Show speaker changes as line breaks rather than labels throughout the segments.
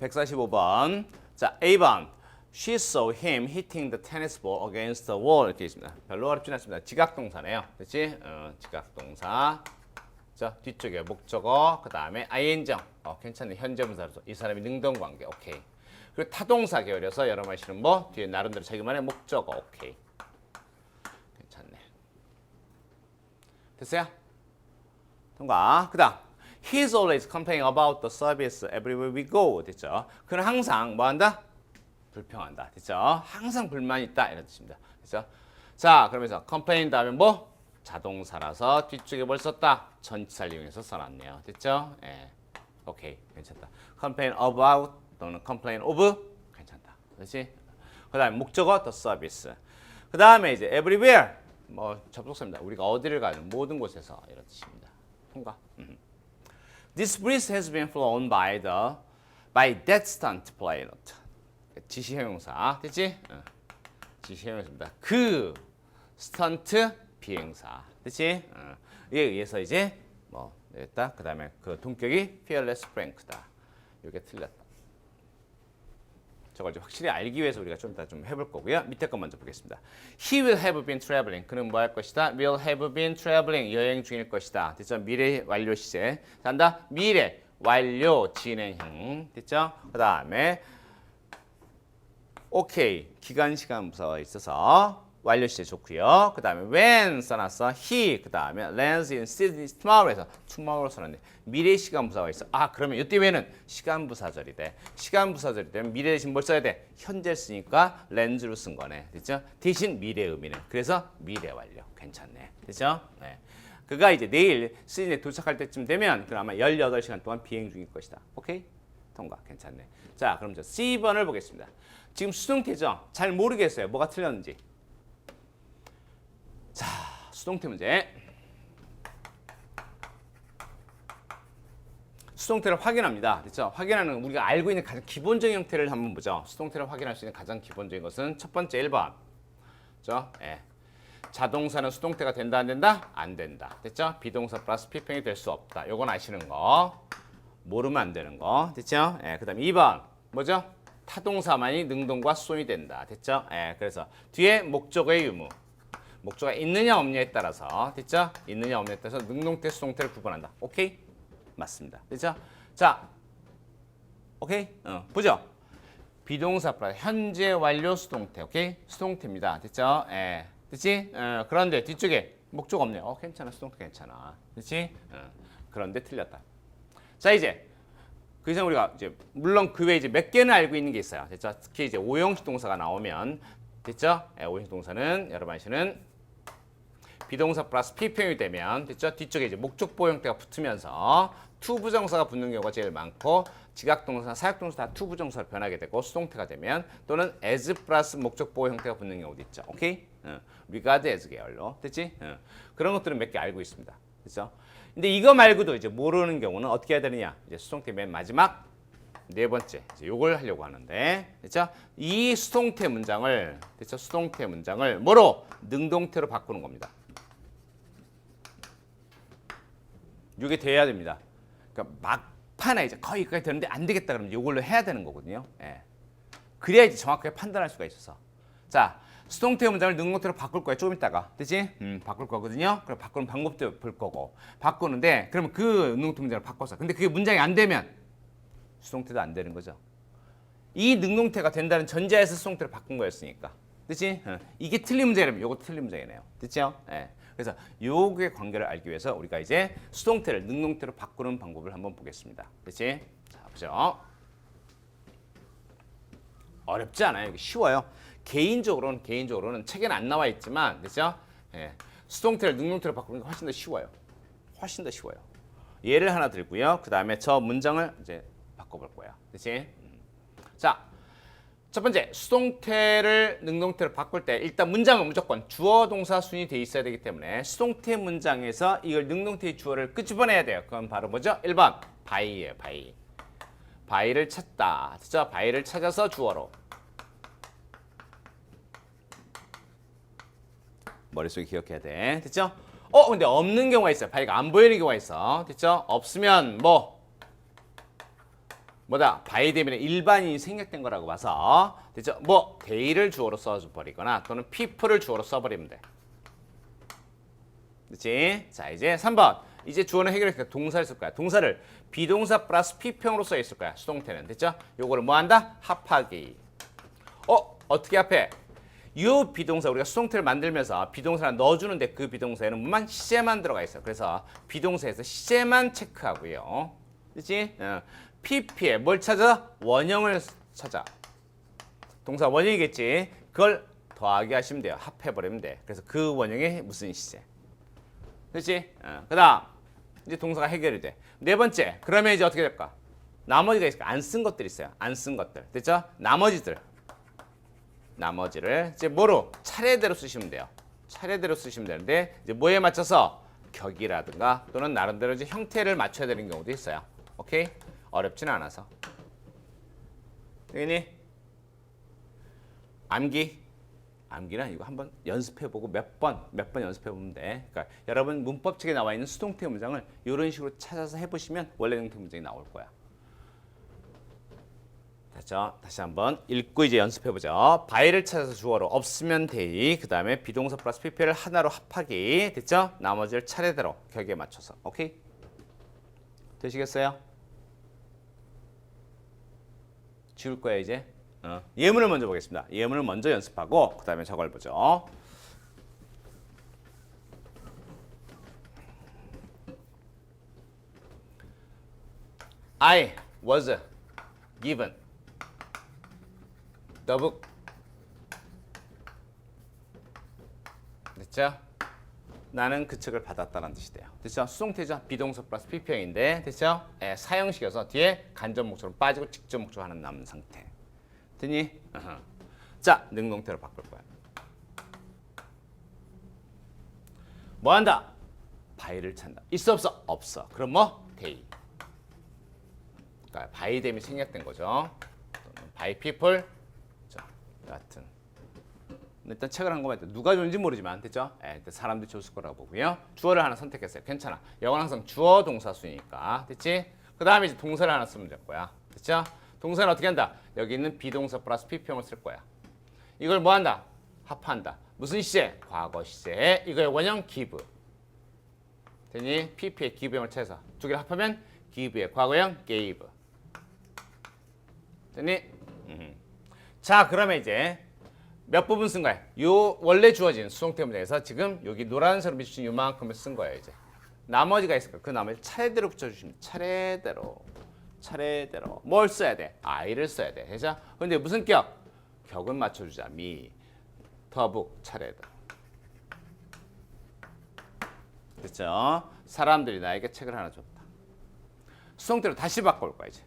145번. 자, A번. She saw him hitting the tennis ball against the wall. 이렇게 있습니다. 별로 어렵진 않습니다. 지각동사네요. 그렇지? 어, 지각동사. 자, 뒤쪽에 목적어, 그 다음에 ing형. 어, 괜찮네. 현재분사로서. 이 사람이 능동관계. 오케이. 그리고 타동사 계열이어서 여러 말 실은 뭐 뒤에 나름대로 자기만의 목적어. 오케이. 괜찮네. 됐어요? 통과. 그 다음. He's always complaining about the service everywhere we go. 됐죠? 그는 항상 뭐 한다? 불평한다. 됐죠? 항상 불만이 있다. 이런 뜻입니다. 됐죠? 자, 그러면서 complain 다음에 뭐? 자동사라서 뒤쪽에 뭘 썼다? 전치사를 이용해서 써놨네요. 됐죠? 예. 오케이. 괜찮다. complain about 또는 complain of 괜찮다. 그렇지? 그 다음에 목적어 the service. 그 다음에 이제 everywhere 뭐 접속사입니다. 우리가 어디를 가든 모든 곳에서 이런 뜻입니다. 통과. 음. This breeze has been flown by the by that stunt pilot. 지시 형용사 됐지? 어. 지시 형용사입니다. 그 스턴트 비행사 됐지? 어. 이에 의해서 이제 뭐 됐다. 그다음에 그 동격이 fearless frank다. 이게 틀렸다. 저걸 좀 확실히 알기 위해서 우리가 좀 이따 좀 해볼 거고요. 밑에 거 먼저 보겠습니다. He will have been traveling. 그는 뭐 할 것이다? Will have been traveling. 여행 중일 것이다. 됐죠? 미래 완료 시제. 산다. 미래 완료 진행형. 됐죠? 그 다음에 오케이 기간 시간 부사가 있어서 완료 시제 좋고요. 그 다음에 when 써놨어. he 그 다음에 lands in Sydney tomorrow에서 tomorrow 써놨네. 미래 시간 부사가 있어. 아 그러면 이때 왜는 시간 부사절이 돼. 시간 부사절이 되면 미래 대신 뭘 써야 돼? 현재 쓰니까 lands로 쓴 거네. 됐죠? 대신 미래 의미는. 그래서 미래 완료. 괜찮네. 됐죠? 네. 그가 이제 내일 시드니에 도착할 때쯤 되면 그럼 아마 18시간 동안 비행 중일 것이다. 오케이? 통과. 괜찮네. 자, 그럼 저 C번을 보겠습니다. 지금 수동태죠? 잘 모르겠어요. 뭐가 틀렸는지. 자, 수동태 문제. 수동태를 확인합니다. 됐죠? 확인하는 우리가 알고 있는 가장 기본적인 형태를 한번 보죠. 수동태를 확인할 수 있는 가장 기본적인 것은 첫 번째 1번. 그죠? 예. 자동사는 수동태가 된다 안 된다? 안 된다. 됐죠? 비동사 플러스 피평이 될 수 없다. 요건 아시는 거. 모르면 안 되는 거. 됐죠? 예. 그다음 2번. 뭐죠? 타동사만이 능동과 수동이 된다. 됐죠? 예. 그래서 뒤에 목적의 유무. 목적가 있느냐 없느냐에 따라서 됐죠? 있느냐 없느냐에 따라서 능동태 수동태를 구분한다. 오케이? 맞습니다. 됐죠? 자, 오케이? 어, 보죠. 비동사 플러스 현재 완료 수동태. 오케이? 수동태입니다. 됐죠? 예. 됐지? 어, 그런데 뒤쪽에 목적 없네요. 어, 괜찮아. 수동태 괜찮아. 됐지? 어, 그런데 틀렸다. 자, 이제 그 이상 우리가 이제 물론 그 외에 이제 몇 개는 알고 있는 게 있어요. 됐죠? 특히 이제 오형식 동사가 나오면 됐죠? 예, 오형식 동사는 여러분 아시는 비동사 플러스 피평이 되면 됐죠? 뒤쪽에 이제 목적 보 형태가 붙으면서 투 부정사가 붙는 경우가 제일 많고 지각동사, 사역동사 다 투 부정사로 변하게 되고 수동태가 되면 또는 as 플러스 목적보 형태가 붙는 경우도 있죠. 오케이? 어, regard as 계열로 됐지? 어, 그런 것들은 몇 개 알고 있습니다. 그렇죠? 근데 이거 말고도 이제 모르는 경우는 어떻게 해야 되느냐? 이제 수동태 맨 마지막 네 번째 이제 요걸 하려고 하는데 됐죠? 이 수동태 문장을 됐죠? 수동태 문장을 뭐로 능동태로 바꾸는 겁니다. 이게 돼야 됩니다. 그러니까 막판에 이제 거의 여기까지 되는데 안 되겠다 그러면 이걸로 해야 되는 거거든요. 예. 그래야 이제 정확하게 판단할 수가 있어서. 자, 수동태 문장을 능동태로 바꿀 거예요. 조금 있다가. 되지? 음, 바꿀 거거든요. 그럼 바꾸는 방법도 볼 거고. 바꾸는데 그러면 그 능동태 문장을 바꿔서. 근데 그게 문장이 안 되면 수동태도 안 되는 거죠. 이 능동태가 된다는 전제에서 수동태를 바꾼 거였으니까. 그렇지? 어. 이게 틀린 문제라면 이것도 틀린 문제네요. 됐죠? 예. 그래서 요게 관계를 알기 위해서 우리가 이제 수동태를 능동태로 바꾸는 방법을 한번 보겠습니다. 그렇지? 자, 보죠. 어렵지 않아요. 쉬워요. 개인적으로는 개인적으로는 책에는 안 나와 있지만 그렇죠? 예. 수동태를 능동태로 바꾸는 게 훨씬 더 쉬워요. 훨씬 더 쉬워요. 예를 하나 들고요. 그 다음에 저 문장을 이제 바꿔볼 거야. 그렇지? 음. 자, 첫 번째 수동태를 능동태로 바꿀 때 일단 문장은 무조건 주어 동사 순이 돼 있어야 되기 때문에 수동태 문장에서 이걸 능동태의 주어를 끄집어내야 돼요. 그건 바로 뭐죠? 1번 바이예요. 바이. 바이를 찾다. 그죠? 바이를 찾아서 주어로. 머릿속에 기억해야 돼. 됐죠? 어, 근데 없는 경우가 있어요. 바이가 안 보이는 경우가 있어. 됐죠? 없으면 뭐 뭐다 바이 대면에 일반인이 생략된 거라고 봐서 됐죠? 뭐 데이를 주어로 써버리거나 또는 people을 주어로 써버리면 돼. 그렇지? 자 이제 3번 이제 주어는 해결했으니까 동사를 쓸 거야. 동사를 비동사 플러스 피평으로 써 있을 거야. 수동태는 됐죠? 요거를 뭐 한다? 합하기. 어 어떻게 합해? 요 비동사 우리가 수동태를 만들면서 비동사를 넣어주는데 그 비동사에는 뭐만 시제만 들어가 있어. 그래서 비동사에서 시제만 체크하고요. 그렇지? 어. PP에 뭘 찾아? 원형을 찾아. 동사 원형이겠지. 그걸 더하기 하시면 돼요. 합해버리면 돼. 그래서 그 원형의 무슨 시제. 그렇지? 어. 그 다음 이제 동사가 해결이 돼. 네 번째 그러면 이제 어떻게 될까? 나머지가 있을까? 안 쓴 것들 있어요. 안 쓴 것들. 됐죠? 나머지들. 나머지를 이제 뭐로? 차례대로 쓰시면 돼요. 차례대로 쓰시면 되는데 이제 뭐에 맞춰서 격이라든가 또는 나름대로 이제 형태를 맞춰야 되는 경우도 있어요. 오케이? 어렵진 않아서. 되겠니? 암기. 암기는 이거 한번 연습해보고 몇 번, 몇 번 연습해보면 돼. 그러니까 여러분 문법 책에 나와 있는 수동태 문장을 이런 식으로 찾아서 해보시면 원래 형태 문장이 나올 거야. 됐죠? 다시 한번 읽고 이제 연습해보죠. 바이를 찾아서 주어로 없으면 데이, 그 다음에 비동사 플러스 PP를 하나로 합하기, 됐죠? 나머지를 차례대로 격에 맞춰서, 오케이? 되시겠어요? 지울 거야 이제. 어. 예문을 먼저 보겠습니다. 예문을 먼저 연습하고 그 다음에 저걸 보죠. I was given the book. 됐죠? 나는 그 책을 받았다는 뜻이 돼요. 됐죠? 수동태죠? 비동사 플러스 PP형인데 됐죠? 예, 사형식이어서 뒤에 간접 목적으로 빠지고 직접 목적어 하는 남은 상태. 어허. 자, 능동태로 바꿀 거야. 뭐 한다? 바이를 찬다. 있어 없어? 없어. 그럼 뭐? 데이. 그러니까 바이뎀이 생략된 거죠. 바이 피플. 자, 같은. 일단 책을 한 해도 누가 좋은지 모르지만 됐죠? 예, 일단 사람들이 줬을 거라고 보고요. 주어를 하나 선택했어요. 괜찮아. 영어는 항상 주어 동사수니까 됐지? 그 다음에 이제 동사를 하나 쓰면 될 거야. 됐죠? 동사는 어떻게 한다? 여기 있는 비동사 플러스 PP형을 쓸 거야. 이걸 뭐 한다? 합한다. 무슨 시제? 과거 시제. 이거의 원형 give. 되니? PP의 give형을 찾아서 두 개를 합하면 give의 과거형 gave. 되니? 음. 자, 그러면 이제 몇 부분 쓴 거야? 요 원래 주어진 수동태 문장에서 지금 여기 노란색으로 비추신 요만큼을 쓴 거예요, 이제. 나머지가 있을까? 그 나머지 차례대로 붙여주시면 돼. 차례대로. 차례대로. 뭘 써야 돼? I를 써야 돼. 되죠? 근데 무슨 격? 격은 맞춰주자. 미, 더북, 차례대로. 됐죠? 사람들이 나에게 책을 하나 줬다. 수동태로 다시 바꿔올 거야, 이제.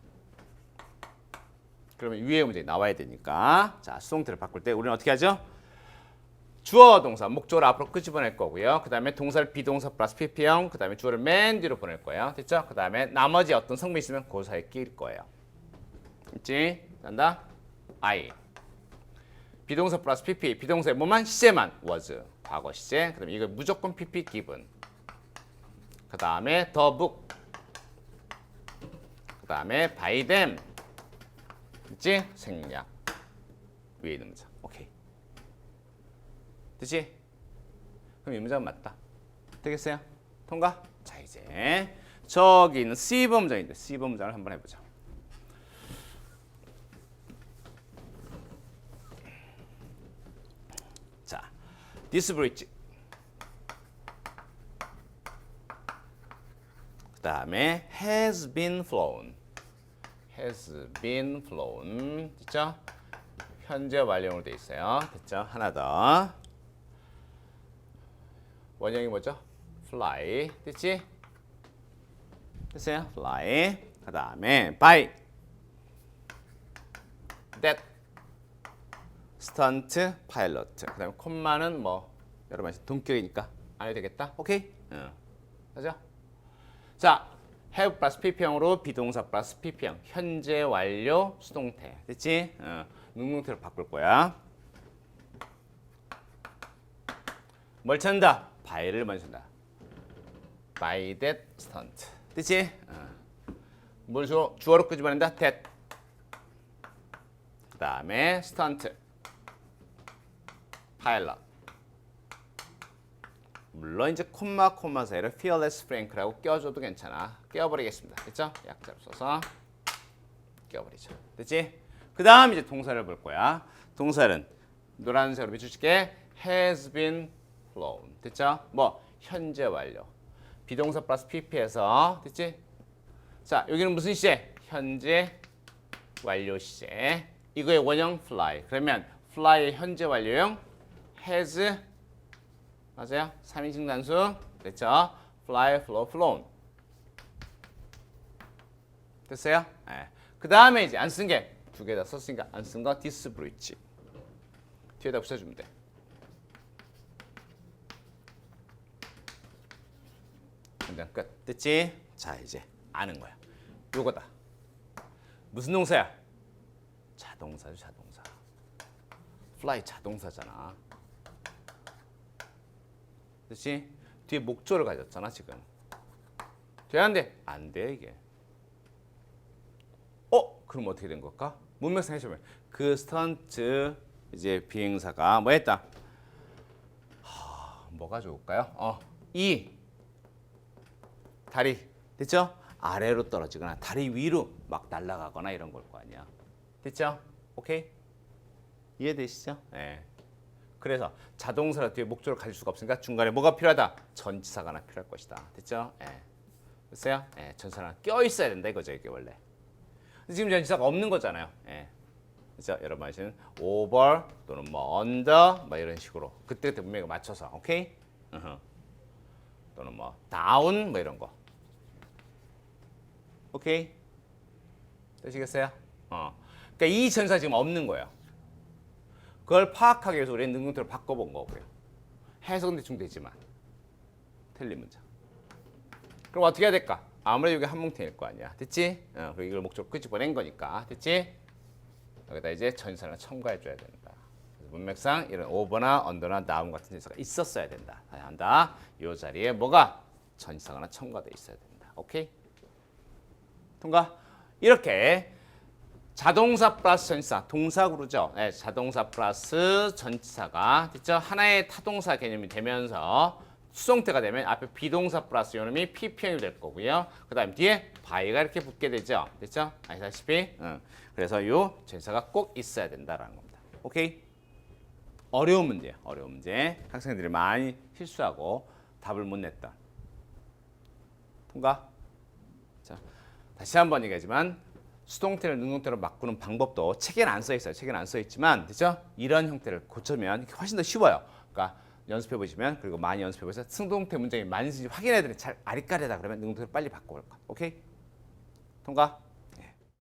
그러면 위의 문제가 나와야 되니까 자 수동태를 바꿀 때 우리는 어떻게 하죠? 주어 동사 목적을 앞으로 끄집어낼 거고요. 그 다음에 동사를 비동사 플러스 PP형 그 다음에 주어를 맨 뒤로 보낼 거예요. 됐죠? 그 다음에 나머지 어떤 성분이 있으면 그 사이에 끼일 거예요. 있지? 간다? I 비동사 플러스 PP 비동사의 뭐만 시제만 was 과거 시제 그 다음에 이거 무조건 PP given 그 다음에 book 그 다음에 by them 있지? 생략 위에 있는 문장 오케이 됐지? 그럼 이 문장은 맞다 되겠어요? 통과? 자 이제 저기 있는 C번 문장을 한번 해보자 자 bridge 그 다음에 has been flown has been flown. 됐죠? 현재 완료로 돼 있어요. 됐죠? 하나 더. 원형이 뭐죠? fly. 됐지? 됐어요? fly. 그 다음에 by that stunt pilot. 그 다음에 콤마는 뭐 여러분 동격이니까 안 해도 되겠다. 오케이? 응. 맞죠? 자, have 플러스 PP형으로 비동사 플러스 PP형 현재 완료 수동태 됐지? 어, 능동태로 바꿀 거야. 뭘 찾는다? by를 먼저 찾는다. by that stunt 됐지? 어. 뭘 주어, 주어로 끄집어낸다? that. 그 다음에 스턴트, 파일럿. 물론 이제 콤마 콤마 사이를 fearless frank라고 껴줘도 괜찮아. 껴버리겠습니다. 됐죠? 약자로 써서 껴버리죠. 됐지? 그 다음 이제 동사를 볼 거야. 동사는 노란색으로 비춰줄게. has been flown. 됐죠? 뭐 현재 완료. 비동사 플러스 pp에서 됐지? 자 여기는 무슨 시제? 현재 완료 시제. 이거의 원형 fly. 그러면 fly의 현재 완료형 has 맞아요? 3인칭 단수 됐죠? fly, flow, flown 됐어요? 네. 그 다음에 이제 안 쓴 게 두 개 다 썼으니까 안 쓴 거 this bridge 뒤에다 붙여주면 돼 그냥 끝 됐지? 자 이제 아는 거야 요거다 무슨 동사야? 자동사죠 자동사 fly 자동사잖아 그렇지? 뒤에 목조를 가졌잖아 지금. 돼야 안 돼? 안 돼 이게. 어? 그럼 어떻게 된 걸까? 문맥상 해주면 그 스턴트 이제 비행사가 뭐 했다? 하, 뭐가 좋을까요? 어, 이 다리 됐죠? 아래로 떨어지거나 다리 위로 막 날아가거나 이런 걸 거 아니야. 됐죠? 오케이? 이해되시죠? 네. 그래서 자동사로 뒤에 목적을 가질 수가 없으니까 중간에 뭐가 필요하다? 전치사가 하나 필요할 것이다. 됐죠? 예. 됐어요? 예, 전치사가 껴 있어야 된다 이거죠, 이게 원래. 지금 전치사가 없는 거잖아요. 예. 그렇죠? 여러분 아시는 over 또는 뭐 under 뭐 이런 식으로 그때 그때 분명히 맞춰서 오케이? 어허. 또는 뭐 down 뭐 이런 거. 오케이? 되시겠어요? 어. 그러니까 이 전사 지금 없는 거예요. 그걸 파악하기 위해서 우리는 능동태로 바꿔본 거고요. 해석은 대충 되지만 틀린 문장. 그럼 어떻게 해야 될까? 아무래도 이게 한 뭉탱일 거 아니야. 됐지? 어, 그리고 이걸 목적으로 끄집어낸 거니까. 됐지? 여기다 이제 전사를 첨가해 줘야 된다. 문맥상 이런 오버나 언더나 다운 같은 전사가 있었어야 된다. 다시 한다. 이 자리에 뭐가 전사가 하나 첨가돼 있어야 된다. 오케이? 통과? 이렇게 자동사 플러스 전치사 동사구로죠. 네, 자동사 플러스 전치사가 됐죠. 하나의 타동사 개념이 되면서 수동태가 되면 앞에 비동사 플러스 요놈이 PP형이 될 거고요. 그 다음 뒤에 바이가 이렇게 붙게 되죠. 됐죠? 아시다시피. 응. 그래서 요 전치사가 꼭 있어야 된다라는 겁니다. 오케이? 어려운 문제예요. 어려운 문제. 학생들이 많이 실수하고 답을 못 냈다. 통과? 자, 다시 한 번 얘기하지만 수동태를 능동태로 바꾸는 방법도 책에는 안 써 있어요. 책에는 안 써 있지만, 그죠? 이런 형태를 고쳐면 훨씬 더 쉬워요. 그러니까 연습해 보시면 그리고 많이 연습해 보셔서 수동태 문장이 많은지 확인해 드리면 잘 아리까리다 그러면 능동태로 빨리 바꿔볼 것. 오케이? 통과?